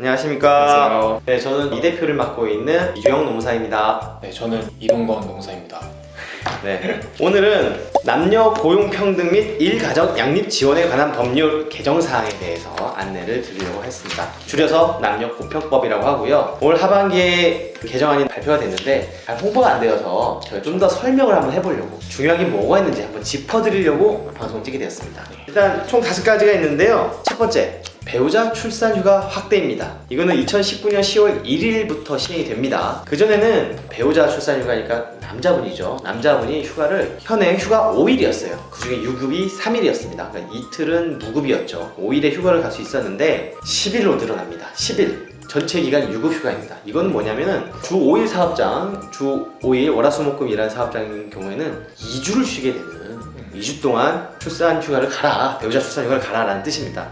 안녕하십니까. 안녕하세요. 네, 저는 이 대표를 맡고 있는 이주영 노무사입니다. 네, 저는 이동건 농사입니다. 네. 오늘은 남녀 고용 평등 및 일가정 양립 지원에 관한 법률 개정 사항에 대해서 안내를 드리려고 했습니다. 줄여서 남녀 고평법이라고 하고요. 올 하반기에 그 개정안이 발표가 됐는데 잘 홍보가 안 되어서 저희 좀 더 설명을 한번 해보려고 중요한 게 뭐가 있는지 한번 짚어드리려고 방송을 찍게 되었습니다. 일단 총 다섯 가지가 있는데요. 첫 번째 배우자 출산휴가 확대입니다. 이거는 2019년 10월 1일부터 시행이 됩니다. 그전에는 배우자 출산휴가니까 남자분이죠. 남자분이 휴가를 현행 휴가 5일이었어요. 그 중에 유급이 3일이었습니다. 그러니까 이틀은 무급이었죠. 5일의 휴가를 갈 수 있었는데 10일로 늘어납니다. 10일. 전체 기간 유급 휴가입니다. 이건 뭐냐면은 주 5일 사업장, 주 5일 월화수목금 일하는 사업장인 경우에는 2주를 쉬게 되는 2주 동안 출산 휴가를 가라. 배우자 출산 휴가를 가라라는 뜻입니다.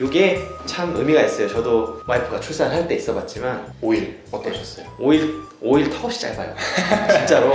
이게 참 의미가 있어요. 저도 와이프가 출산할 때 있어봤지만 5일 어떠셨어요? 5일 5일 턱없이 짧아요. 진짜로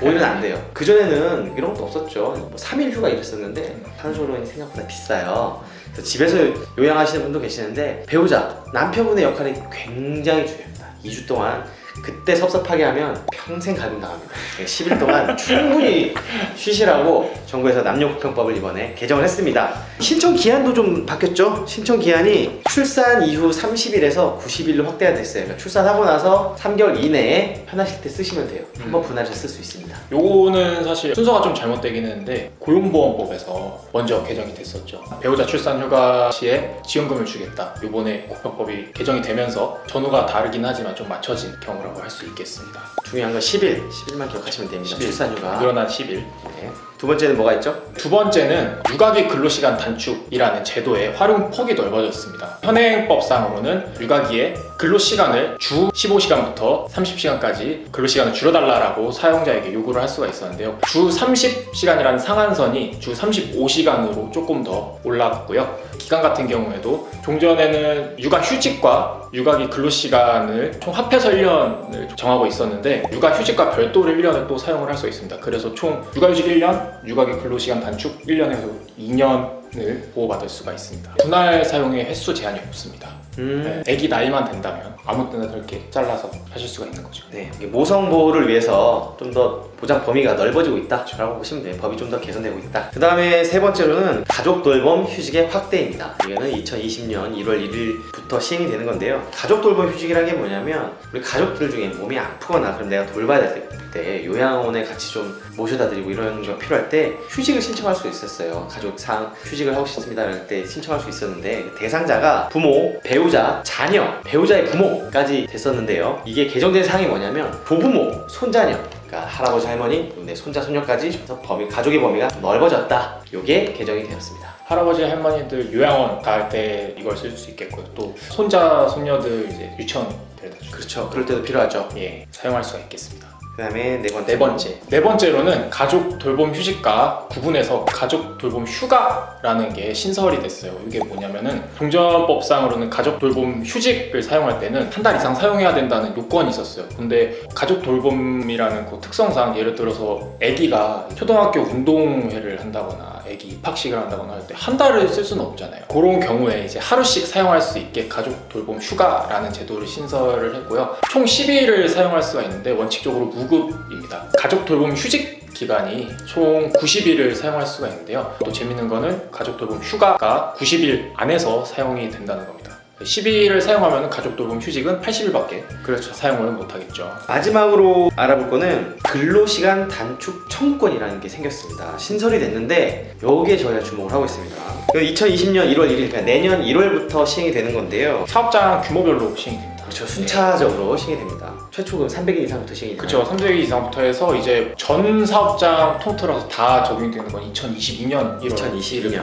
5일은 안 돼요. 그 전에는 이런 것도 없었죠. 뭐 3일 휴가 이랬었는데 산소로인이 생각보다 비싸요. 그래서 집에서 요양하시는 분도 계시는데 배우자 남편분의 역할이 굉장히 중요합니다. 2주 동안 그때 섭섭하게 하면 평생 갈굼 당합니다. 10일 동안 충분히 쉬시라고 정부에서 남녀국평법을 이번에 개정을 했습니다. 신청 기한도 좀 바뀌었죠? 신청 기한이 출산 이후 30일에서 90일로 확대가 됐어요. 그러니까 출산하고 나서 3개월 이내에 편하실 때 쓰시면 돼요. 한번 분할해서 쓸 수 있습니다. 요거는 사실 순서가 좀 잘못되긴 했는데 고용보험법에서 먼저 개정이 됐었죠. 배우자 출산 휴가 시에 지원금을 주겠다. 요번에 고평법이 개정이 되면서 전후가 다르긴 하지만 좀 맞춰진 경우 라고 할 수 있겠습니다. 중요한 건 10일, 10일만 기억하시면 됩니다. 10일. 출산휴가. 늘어난 10일. 네. 두 번째는 뭐가 있죠? 두 번째는 육아기 근로시간 단축이라는 제도의 활용 폭이 넓어졌습니다. 현행법상으로는 육아기에 근로시간을 주 15시간부터 30시간까지 근로시간을 줄여달라고 사용자에게 요구를 할 수가 있었는데요. 주 30시간이라는 상한선이 주 35시간으로 조금 더 올라갔고요. 기간 같은 경우에도 종전에는 육아 휴직과 육아기 근로시간을 총 합해서 1년을 정하고 있었는데 육아 휴직과 별도로 1년을 또 사용을 할 수 있습니다. 그래서 총 육아휴직 1년, 육아기 근로시간 단축 1년에서 2년을 보호받을 수가 있습니다. 분할 사용의 횟수 제한이 없습니다. 음. 네, 아기 나이만 된다면 아무 때나 그렇게 잘라서 하실 수가 있는 거죠. 네, 이게 모성 보호를 위해서 좀 더 보장 범위가 넓어지고 있다라고 보시면 돼요. 법이 좀 더 개선되고 있다. 그 다음에 세 번째로는 가족 돌봄 휴직의 확대입니다. 이거는 2020년 1월 1일부터 시행이 되는 건데요. 가족 돌봄 휴직이라는 게 뭐냐면 우리 가족들 중에 몸이 아프거나 그럼 내가 돌봐야 될 때 요양원에 같이 좀 모셔다 드리고 이런 게 필요할 때 휴직을 신청할 수 있었어요. 가족상 휴직을 하고 싶습니다 할때 신청할 수 있었는데 대상자가 부모, 배우자, 자녀, 배우자의 부모까지 됐었는데요. 이게 개정된 사항이 뭐냐면 조부모, 손자녀 그러니까 할아버지 할머니, 내 손자 손녀까지 해서 범위 가족의 범위가 넓어졌다. 이게 개정이 되었습니다. 할아버지 할머니들 요양원 갈 때 이걸 쓸 수 있겠고요. 또 손자 손녀들 이제 유치원 데려다 주고 그렇죠. 그럴 때도 필요하죠. 예 사용할 수가 있겠습니다. 그다음에 네 번째. 네 번째. 네 번째로는 가족 돌봄 휴직과 구분해서 가족 돌봄 휴가라는 게 신설이 됐어요. 이게 뭐냐면은 종전법상으로는 가족 돌봄 휴직을 사용할 때는 한 달 이상 사용해야 된다는 요건이 있었어요. 근데 가족 돌봄이라는 그 특성상 예를 들어서 아기가 초등학교 운동회를 한다거나 아기 입학식을 한다거나 할 때 한 달을 쓸 수는 없잖아요. 그런 경우에 이제 하루씩 사용할 수 있게 가족 돌봄 휴가라는 제도를 신설을 했고요. 총 10일을 사용할 수가 있는데 원칙적으로 무 급입니다. 가족 돌봄 휴직 기간이 총 90일을 사용할 수가 있는데요. 또 재밌는 거는 가족 돌봄 휴가가 90일 안에서 사용이 된다는 겁니다. 12일을 사용하면 가족 돌봄 휴직은 80일밖에 그렇죠. 사용을 못하겠죠. 마지막으로 알아볼 거는 근로시간 단축 청구권이라는 게 생겼습니다. 신설이 됐는데 여기에 저희가 주목을 하고 있습니다. 2020년 1월 1일, 그러니까 내년 1월부터 시행이 되는 건데요. 사업장 규모별로 시행이 됩니다. 그렇죠. 순차적으로 시행이 됩니다. 최초금 300일 이상부터 시행이 그렇죠. 300일 이상부터 해서 이제 전 사업장 통틀어서 다 적용이 되는 건 2022년 1월 2022년.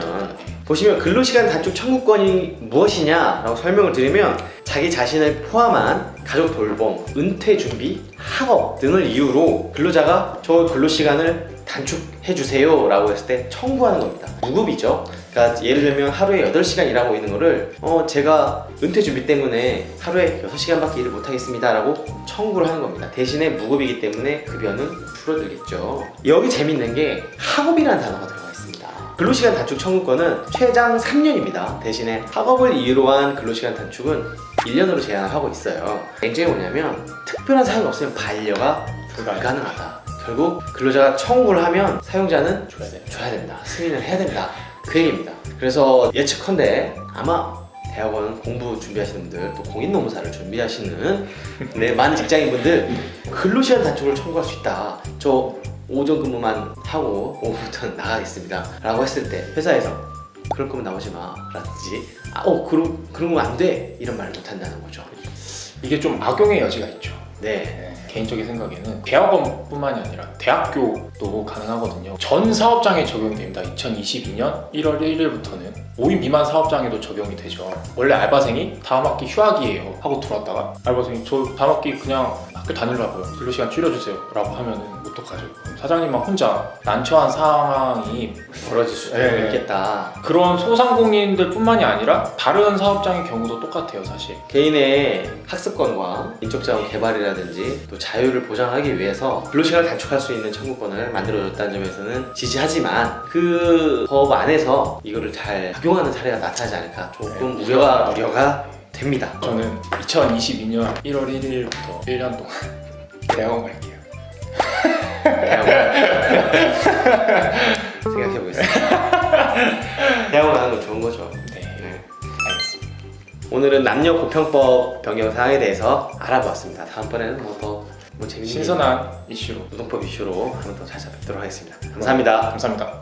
보시면 근로시간 단축 청구권이 무엇이냐라고 설명을 드리면 자기 자신을 포함한 가족 돌봄, 은퇴 준비, 학업 등을 이유로 근로자가 저 근로시간을 단축해 주세요 라고 했을 때 청구하는 겁니다. 무급이죠. 그러니까 예를 들면 하루에 8시간 일하고 있는 거를 어 제가 은퇴 준비 때문에 하루에 6시간밖에 일을 못 하겠습니다 라고 청구를 하는 겁니다. 대신에 무급이기 때문에 급여는 줄어들겠죠. 여기 재밌는 게 학업이라는 단어가 들어가 있습니다. 근로시간 단축 청구권은 최장 3년입니다. 대신에 학업을 이유로 한 근로시간 단축은 1년으로 제한을 하고 있어요. 굉장히 뭐냐면 특별한 사유가 없으면 반려가 불가능. 불가능하다. 결국 근로자가 청구를 하면 사용자는 줘야 돼. 줘야 된다. 승인을 해야 된다. 그 얘기입니다. 그래서 예측컨대 아마 대학원 공부 준비하시는 분들 또 공인노무사를 준비하시는 네, 많은 직장인분들 근로시간 단축을 청구할 수 있다. 저 오전 근무만 하고 오후부터는 나가겠습니다. 라고 했을 때 회사에서 그럴 거면 나오지 마 라든지 아, 어 그런 그런 건안돼 이런 말을 못 한다는 거죠. 이게 좀 악용의 여지가 있죠. 네. 네, 개인적인 생각에는 대학원뿐만이 아니라 대학교도 가능하거든요. 전 사업장에 적용이 됩니다. 2022년 1월 1일부터는 5인 미만 사업장에도 적용이 되죠. 원래 알바생이 다음 학기 휴학이에요 하고 들어왔다가 알바생이 저 다음 학기 그냥 학교 다니려고요. 근로시간 줄여주세요 라고 하면은 어떡하죠? 사장님만 혼자 난처한 상황이 벌어질 수도 네. 있겠다. 그런 소상공인들뿐만이 아니라 다른 사업장의 경우도 똑같아요 사실. 개인의 학습권과 인적 자원 개발이라든지 또 자유를 보장하기 위해서 근로시간을 단축할 수 있는 청구권을 만들어줬다는 점에서는 지지하지만 그 법 안에서 이거를 잘 악용하는 사례가 나타나지 않을까 조금 네. 우려가 우려가 됩니다. 저는 2022년 1월 1일부터 1년 동안 대학원 갈게요. 생각해 보겠습니다. 대학원 가는 건 좋은 거죠. 네, 네. 알겠습니다. 오늘은 남녀 고평법 변경 사항에 대해서 알아보았습니다. 다음번에는 뭐더 뭐 재밌는 신선한 이슈로 노동법 이슈로 한번 더 찾아뵙도록 하겠습니다. 감사합니다. 감사합니다.